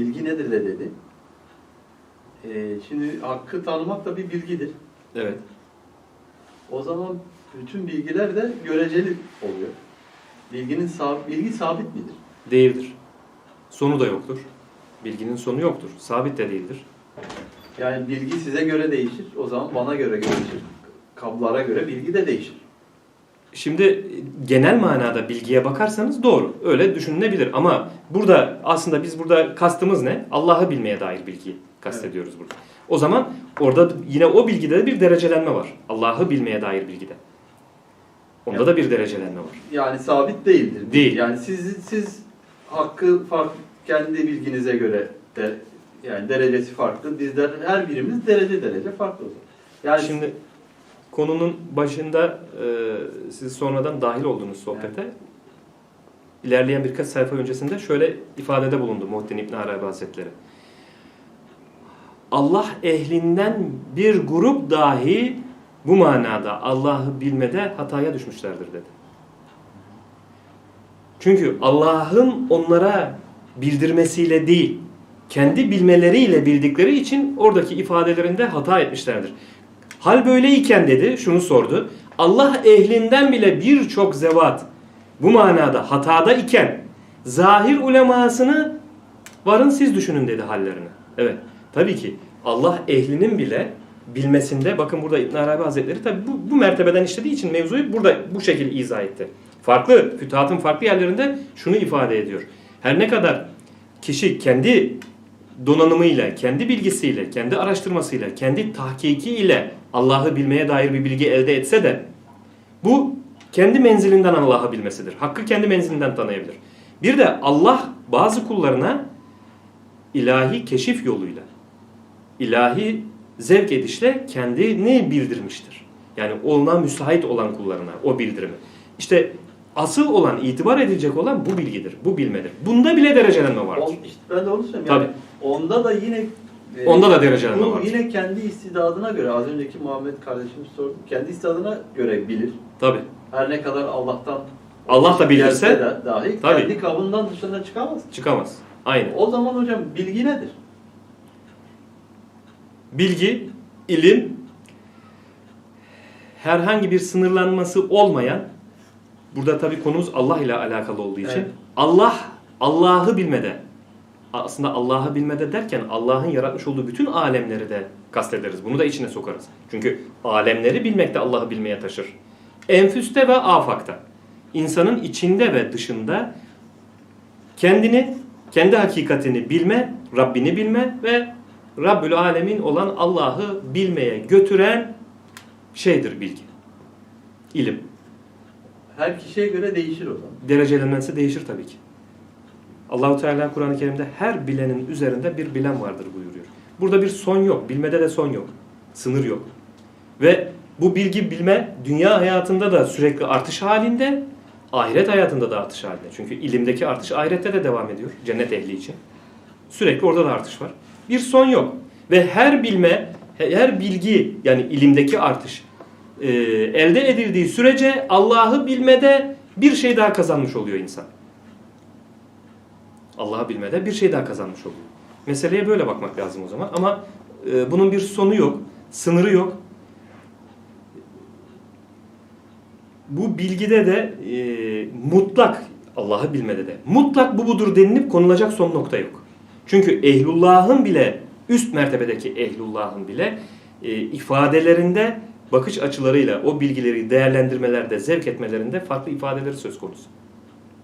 Bilgi nedir de dedi. Ee, şimdi hakkı tanımak da bir bilgidir. Evet. O zaman bütün bilgiler de göreceli oluyor. Bilginin bilgi sabit midir? Değildir. Sonu da yoktur. Bilginin sonu yoktur. Sabit de değildir. Yani bilgi size göre değişir. O zaman bana göre değişir. Kablara göre bilgi de değişir. Şimdi genel manada bilgiye bakarsanız doğru. Öyle düşünülebilir ama burada aslında biz burada kastımız ne? Allah'ı bilmeye dair bilgiyi kastediyoruz burada. O zaman orada yine o bilgide de bir derecelenme var. Allah'ı bilmeye dair bilgide. Onda da bir derecelenme var. Yani sabit değildir. Değil. Yani siz siz hakkı farklı kendi bilginize göre de yani derecesi farklı. Bizler her birimiz derece derece farklı olur. Yani Şimdi konunun başında e, siz sonradan dahil oldunuz sohbete. İlerleyen birkaç sayfa öncesinde şöyle ifadede bulundu Muhittin İbn Arabi Hazretleri. Allah ehlinden bir grup dahi bu manada Allah'ı bilmede hataya düşmüşlerdir dedi. Çünkü Allah'ın onlara bildirmesiyle değil, kendi bilmeleriyle bildikleri için oradaki ifadelerinde hata etmişlerdir. Hal böyleyken dedi, şunu sordu. Allah ehlinden bile birçok zevat bu manada hatada iken zahir ulemasını varın siz düşünün dedi hallerini. Evet. Tabii ki Allah ehlinin bile bilmesinde bakın burada İbn Arabi Hazretleri tabii bu, bu mertebeden işlediği için mevzuyu burada bu şekilde izah etti. Farklı fütuhatın farklı yerlerinde şunu ifade ediyor. Her ne kadar kişi kendi donanımıyla, kendi bilgisiyle, kendi araştırmasıyla, kendi tahkikiyle Allah'ı bilmeye dair bir bilgi elde etse de bu kendi menzilinden Allah'ı bilmesidir. Hakkı kendi menzilinden tanıyabilir. Bir de Allah bazı kullarına ilahi keşif yoluyla, ilahi zevk edişle kendini bildirmiştir. Yani ona müsait olan kullarına o bildirimi. İşte asıl olan, itibar edilecek olan bu bilgidir, bu bilmedir. Bunda bile derecelenme vardır. ben de onu söylüyorum. Tabii. Yani onda da yine e, Onda da derecelenme vardır. yine kendi istidadına göre az önceki Muhammed kardeşimiz sordu. Kendi istidadına göre bilir. Tabii. Her ne kadar Allah'tan Allah da bildirse gelse de dahi tabii. kendi kabından dışına çıkamaz. çıkamaz. Aynen. O zaman hocam bilgi nedir? Bilgi, ilim, herhangi bir sınırlanması olmayan, burada tabii konumuz Allah ile alakalı olduğu için, Evet. Allah, Allah'ı bilmede, aslında Allah'ı bilmede derken Allah'ın yaratmış olduğu bütün alemleri de kastederiz. Bunu da içine sokarız. Çünkü alemleri bilmek de Allah'ı bilmeye taşır. Enfüste ve afakta. insanın içinde ve dışında kendini, kendi hakikatini bilme, Rabbini bilme ve Rabbül Alemin olan Allah'ı bilmeye götüren şeydir bilgi. İlim. Her kişiye göre değişir o zaman. Derecelenmesi değişir tabii ki. Allahu Teala Kur'an-ı Kerim'de her bilenin üzerinde bir bilen vardır buyuruyor. Burada bir son yok, bilmede de son yok. Sınır yok. Ve bu bilgi bilme dünya hayatında da sürekli artış halinde, ahiret hayatında da artış halinde. Çünkü ilimdeki artış ahirette de devam ediyor cennet ehli için. Sürekli orada da artış var. Bir son yok. Ve her bilme, her bilgi yani ilimdeki artış e, elde edildiği sürece Allah'ı bilmede bir şey daha kazanmış oluyor insan. Allah'ı bilmede bir şey daha kazanmış oluyor. Meseleye böyle bakmak lazım o zaman. Ama e, bunun bir sonu yok, sınırı yok. Bu bilgide de e, mutlak, Allah'ı bilmede de mutlak bu budur denilip konulacak son nokta yok. Çünkü ehlullahın bile, üst mertebedeki ehlullahın bile e, ifadelerinde bakış açılarıyla o bilgileri değerlendirmelerde, zevk etmelerinde farklı ifadeleri söz konusu.